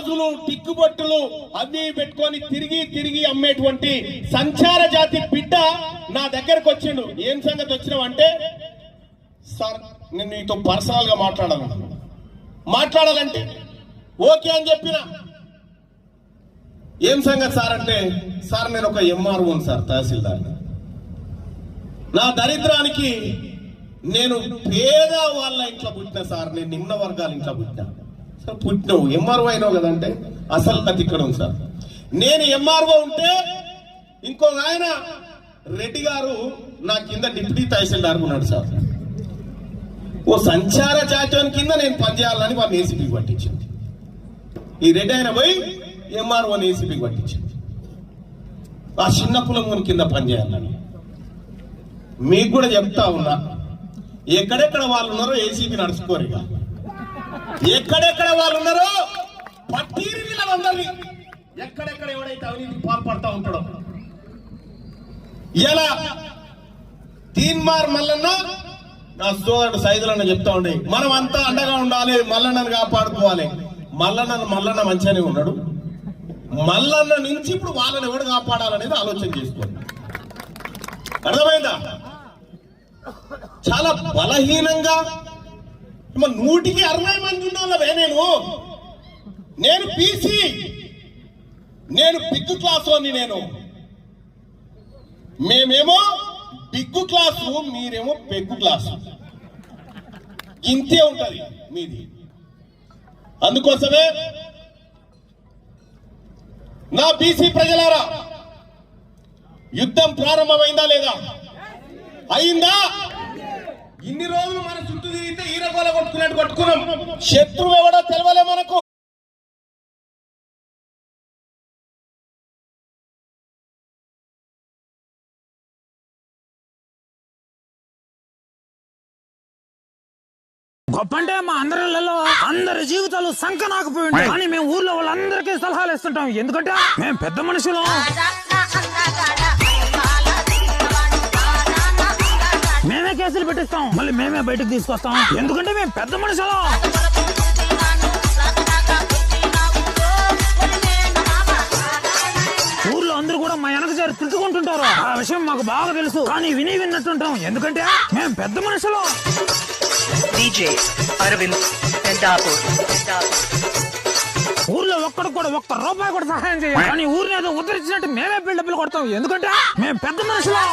గాజులు టిక్కుబొట్టులు అవి పెట్టుకొని తిరిగి తిరిగి అమ్మేటువంటి సంచార జాతి బిడ్డ నా దగ్గరకు వచ్చిండు. ఏం సంగతి వచ్చినావు అంటే సార్ నేను నీతో పర్సనల్గా మాట్లాడాలి. మాట్లాడాలంటే ఓకే అని చెప్పిన. ఏం సంగతి సార్ అంటే సార్ నేను ఒక ఎంఆర్ఓ సార్ తహసీల్దార్ నా దరిద్రానికి నేను పేద వాళ్ళ ఇంట్లో పుట్టిన సార్ నేను నిమ్న వర్గాల ఇంట్లో పుట్టిన. సార్ పుట్టినవు ఎంఆర్ఓ అయినావు కదంటే అసలు కథ ఇక్కడ ఉంది సార్ నేను ఎంఆర్ఓ ఉంటే ఇంకో ఆయన రెడ్డి గారు నా కింద డిప్యూటీ తహసీల్దార్ ఉన్నాడు సార్ ఓ సంచార జాతీయం కింద నేను పనిచేయాలని వాళ్ళని ఏసీపీకి పట్టించింది. ఈ రెడ్డి ఆయన పోయి ఎంఆర్ఓని ఏసీపీకి పట్టించింది. ఆ చిన్న కులం కింద పనిచేయాలని. మీకు కూడా చెప్తా ఉన్నా ఎక్కడెక్కడ వాళ్ళు ఉన్నారో ఏసీపీ నడుచుకోరు ఇక. ఎక్కడెక్కడ వాళ్ళు ఉన్నారో పట్టీరి వీళ్ళందరినీ ఎక్కడెక్కడ ఎవడైతే అవినీతి పాల్పడతా ఉంటాడో. ఇలా తీన్మార్ మల్లన్న నా సోదరుడు సైదులన్న చెప్తా ఉండే మనం అంతా అండగా ఉండాలి మల్లన్నను కాపాడుకోవాలి. మల్లన్న మల్లన్న మంచిగానే ఉన్నాడు. మల్లన్న నుంచి ఇప్పుడు వాళ్ళని ఎవడు కాపాడాలనేది ఆలోచన చేసుకోండి అర్థమైందా? చాలా బలహీనంగా నూటికి అరవై మంది ఉన్నావే నేను. నేను పీసీ నేను బిగ్ క్లాస్ అని నేను. మేమేమో బిగ్ క్లాసు మీరేమో పెగ్గు క్లాసు. ఇంతే ఉంటది మీది. అందుకోసమే నా బీసీ ప్రజలారా యుద్ధం ప్రారంభమైందా లేదా? అయిందా? ఇన్ని రోజులు మన చుట్టూ తిరిగితే ఈరగోల కొట్టుకున్నట్టు కొట్టుకున్నాం. శత్రువు ఎవడో తెలవలే మనకు. గొప్ప అంటే మా అందరిలో అందరి జీవితాలు సంకనాకపోయి ఉంటాయి. కానీ మేము ఊర్లో వాళ్ళందరికీ సలహాలు ఇస్తుంటాం. ఎందుకంటే మేము పెద్ద మనుషులం. మళ్ళీ మేమే బయటకు తీసుకొస్తాం. ఎందుకంటే మేము పెద్ద మనుషులం. ఊర్లో అందరూ కూడా మా వెనక చేరి తిట్టుకుంటుంటారు. ఆ విషయం మాకు బాగా తెలుసు. కానీ విని విన్నట్టుంటాం. ఎందుకంటే మేము పెద్ద మనుషులం. DJ Arvind. ఊర్లో ఒక్కడికి కూడా ఒక్క రూపాయి కూడా సహాయం చేయాలి కానీ ఊరిని ఏదో ఉద్ధరించినట్టు మేమే బిల్డప్లు కొడతాం. ఎందుకంటే మేము పెద్ద మనుషులం.